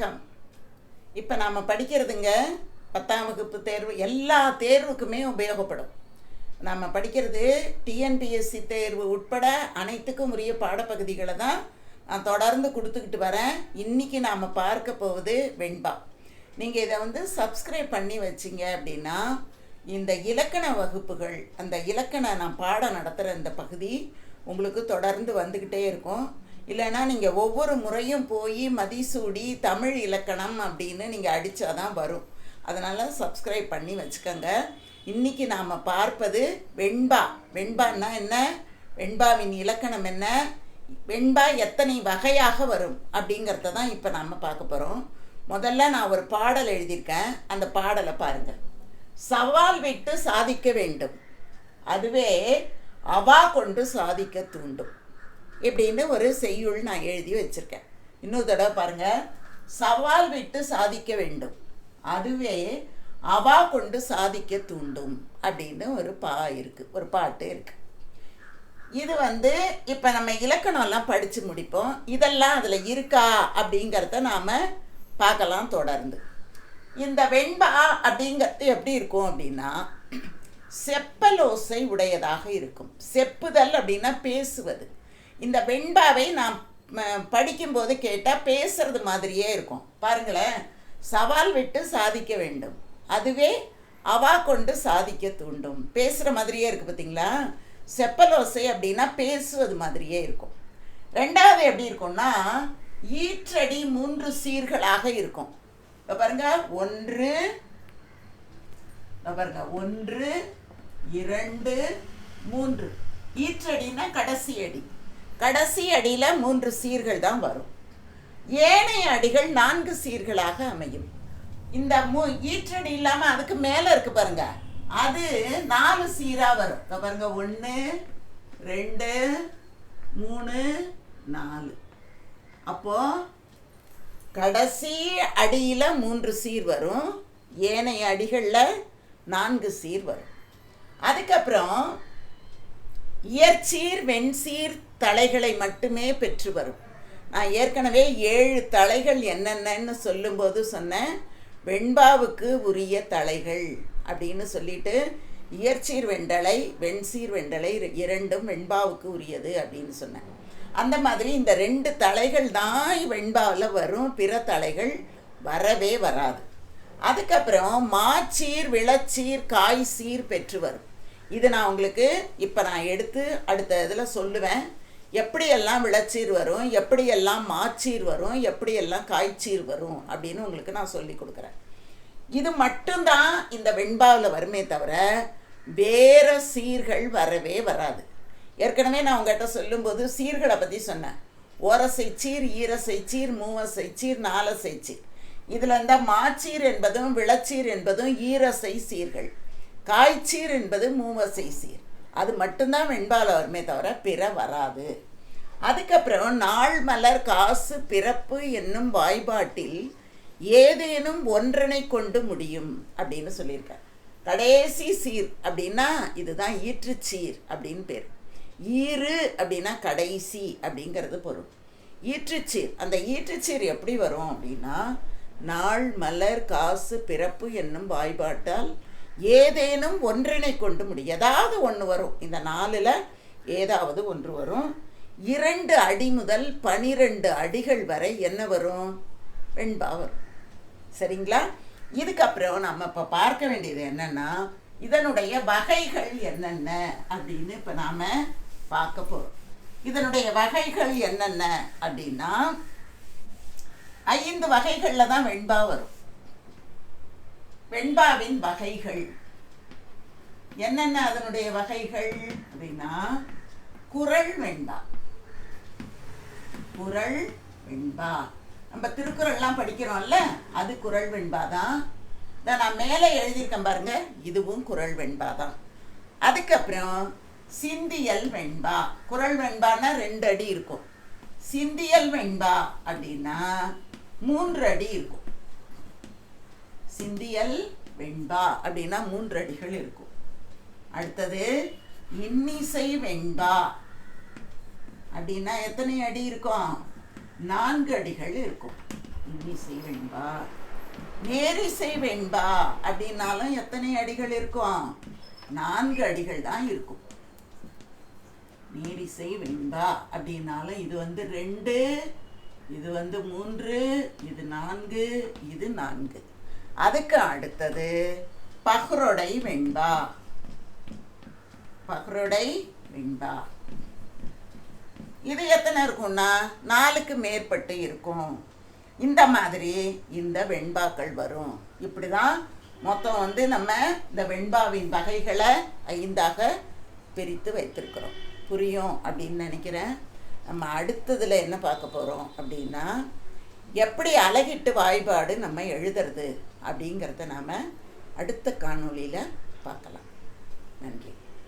வணக்கம் இப்போ நாம் படிக்கிறதுங்க பத்தாம் வகுப்பு தேர்வு எல்லா தேர்வுக்குமே உபயோகப்படும். நம்ம படிக்கிறது டிஎன்பிஎஸ்சி தேர்வு உட்பட அனைத்துக்கும் உரிய பாடப்பகுதிகளை தான் நான் தொடர்ந்து கொடுத்துக்கிட்டு வரேன். இன்றைக்கி நாம் பார்க்க போவது வெண்பா. நீங்கள் இதை வந்து சப்ஸ்கிரைப் பண்ணி வச்சிங்க அப்படின்னா இந்த இலக்கண வகுப்புகள் அந்த இலக்கண நான் பாடம் நடத்துகிற இந்த பகுதி உங்களுக்கு தொடர்ந்து வந்துக்கிட்டே இருக்கும். இல்லைன்னா நீங்கள் ஒவ்வொரு முறையும் போய் மதிசூடி தமிழ் இலக்கணம் அப்படின்னு நீங்கள் அடித்தாதான் வரும். அதனால் சப்ஸ்கிரைப் பண்ணி வச்சுக்கோங்க. இன்றைக்கி நாம் பார்ப்பது வெண்பா. வெண்பான்னா என்ன? வெண்பாவின் இலக்கணம் என்ன? வெண்பா எத்தனை வகையாக வரும்? அப்படிங்கிறத தான் இப்போ நாம் பார்க்க போகிறோம் முதல்ல நான் ஒரு பாடல் எழுதியிருக்கேன். அந்த பாடலை பாருங்கள் சவால் விட்டு சாதிக்க வேண்டும். அதுவே அவா கொண்டு சாதிக்க தூண்டும். இப்படின்னு ஒரு செய்யுள் நான் எழுதி வச்சுருக்கேன். இன்னொரு தடவை பாருங்கள் சவால் விட்டு சாதிக்க வேண்டும். அதுவே அவா கொண்டு சாதிக்க தூண்டும் அப்படின்னு ஒரு பா இருக்குது ஒரு பாட்டு இருக்குது இது வந்து இப்போ நம்ம இலக்கணம்லாம் படித்து முடிப்போம். இதெல்லாம் அதில் இருக்கா அப்படிங்கிறத நாம் பார்க்கலாம் தொடர்ந்து. இந்த வெண்பா அப்படிங்கிறது எப்படி இருக்கும் அப்படின்னா செப்பலோசை உடையதாக இருக்கும். செப்புதல் அப்படின்னா பேசுவது. இந்த வெண்பாவை நாம் படிக்கும்போது கேட்டால் பேசுறது மாதிரியே இருக்கும். பாருங்களேன். சவால் விட்டு சாதிக்க வேண்டும். அதுவே அவா கொண்டு சாதிக்க தூண்டும். பேசுகிற மாதிரியே இருக்குது பார்த்தீங்களா செப்பலோசை அப்படின்னா பேசுவது மாதிரியே இருக்கும். ரெண்டாவது எப்படி இருக்கும்னா ஈற்றடி மூன்று சீர்களாக இருக்கும். இப்போ பாருங்க. ஒன்று பாருங்க. ஒன்று இரண்டு மூன்று. ஈற்றடினா கடைசி அடி. கடைசி அடியில் மூன்று சீர்கள் தான் வரும். ஏனைய அடிகள் நான்கு சீர்களாக அமையும். இந்த மூ ஈற்றடி இல்லாமல் அதுக்கு மேலே இருக்கு பாருங்க. அது நாலு சீராக வரும். இப்போ பாருங்க ஒன்று ரெண்டு மூணு நாலு. அப்போ கடைசி அடியில் மூன்று சீர் வரும். ஏனைய அடிகளில் நான்கு சீர் வரும். அதுக்கப்புறம் இயற்சீர் வெண்சீர் தலைகளை மட்டுமே பெற்று வரும். நான் ஏற்கனவே ஏழு தலைகள் என்னென்னன்னு சொல்லும்போது சொன்னேன். வெண்பாவுக்கு உரிய தலைகள் அப்படின்னு சொல்லிட்டு இயற்சீர் வெண்டலை வெண்சீர் வெண்டலை இரண்டும் வெண்பாவுக்கு உரியது அப்படின்னு சொன்னேன். அந்த மாதிரி இந்த ரெண்டு தலைகள் தான் வெண்பாவில் வரும். பிற தலைகள் வரவே வராது. அதுக்கப்புறம் மாச்சீர் விளச்சீர் காய்சீர் பெற்று வரும். இது நான் உங்களுக்கு இப்போ நான் எடுத்து அடுத்த இதில் சொல்லுவேன். எப்படியெல்லாம் விளைச்சீர் வரும் எப்படியெல்லாம் மாச்சீர் வரும் எப்படியெல்லாம் காய்ச்சீர் வரும் அப்படின்னு உங்களுக்கு நான் சொல்லி கொடுக்குறேன். இது மட்டும்தான் இந்த வெண்பாவில் வருமே தவிர வேறு சீர்கள் வரவே வராது. ஏற்கனவே நான் உங்கள்கிட்ட சொல்லும்போது சீர்களை பற்றி சொன்னேன். ஓரசை சீர் ஈரசை சீர் மூவசை சீர் நாலசை சீர். இதில் இந்த மாச்சீர் என்பதும் விளச்சீர் என்பதும் ஈரசை சீர்கள். காய்ச்சீர் என்பது மூவசை சீர். அது மட்டும்தான் வெண்பால் வருமே தவிர பிற வராது. அதுக்கப்புறம் நாள் மலர் காசு பிறப்பு என்னும் வாய்பாட்டில் ஏதேனும் ஒன்றனை கொண்டு முடியும் அப்படின்னு சொல்லியிருக்கார். கடைசி சீர் அப்படின்னா இதுதான் ஈற்றுச்சீர் அப்படின்னு பேர். ஈறு அப்படின்னா கடைசி அப்படிங்கிறது பொருள். ஈற்றுச்சீர் அந்த ஈற்றுச்சீர் எப்படி வரும் அப்படின்னா நாள் மலர் காசு பிறப்பு என்னும் வாய்பாட்டால் ஏதேனும் ஒன்றினை கொண்டு முடியும் ஏதாவது ஒன்று வரும். இந்த நாலில் ஏதாவது ஒன்று வரும். இரண்டு அடி முதல் பனிரெண்டு அடிகள் வரை என்ன வரும்? வெண்பா வரும். சரிங்களா? இதுக்கப்புறம் நம்ம இப்போ பார்க்க வேண்டியது என்னென்னா இதனுடைய வகைகள் என்னென்ன அப்படின்னு இப்போ நாம் பார்க்க போகிறோம் இதனுடைய வகைகள் என்னென்ன அப்படின்னா ஐந்து வகைகளில் தான் வெண்பா வரும். வெண்பாவின் வகைகள். என்னென்ன அதனுடைய வகைகள் அப்படின்னா குரல் வெண்பா. குரல் வெண்பா. நம்ம திருக்குறள்லாம் படிக்கிறோம்ல அது குரல் வெண்பா தான் இதை நான் மேலே எழுதியிருக்கேன் பாருங்க இதுவும் குரல் வெண்பா தான் அதுக்கப்புறம் சிந்தியல் வெண்பா. குரல் வெண்பான்னா ரெண்டு அடி இருக்கும். சிந்தியல் வெண்பா அப்படின்னா மூன்று அடி இருக்கும். சிந்தியல் வெண்பா அப்படின்னா மூன்று அடிகள் இருக்கும். அடுத்தது இன்னிசை வெண்பா அப்படின்னா எத்தனை அடி இருக்கும்? நான்கு அடிகள் இருக்கும். இன்னிசை வெண்பா. நேரிசை வெண்பா அப்படின்னாலும் எத்தனை அடிகள் இருக்கும்? நான்கு அடிகள் தான் இருக்கும். நேரிசை வெண்பா அப்படின்னாலும் இது வந்து ரெண்டு இது வந்து மூன்று இது நான்கு இது நான்கு. அதுக்கு அடுத்தது பஹ்ரொடை வெண்பா. பஹ்ரொடை வெண்பா. இது எத்தனை இருக்கும்னா நாலுக்கு மேற்பட்டு இருக்கும். இந்த மாதிரி இந்த வெண்பாக்கள் வரும். இப்படி தான் மொத்தம் வந்து நம்ம இந்த வெண்பாவின் வகைகளை ஐந்தாக பிரித்து வைத்திருக்கிறோம். புரியும் அப்படின்னு நினைக்கிறேன். நம்ம அடுத்ததில் என்ன பார்க்க போகிறோம் அப்படின்னா எப்படி அழகிட்டு வாய்பாடு நம்ம எழுதுறது அப்படிங்கிறத நாம் அடுத்த காணொளியில் பார்க்கலாம். நன்றி.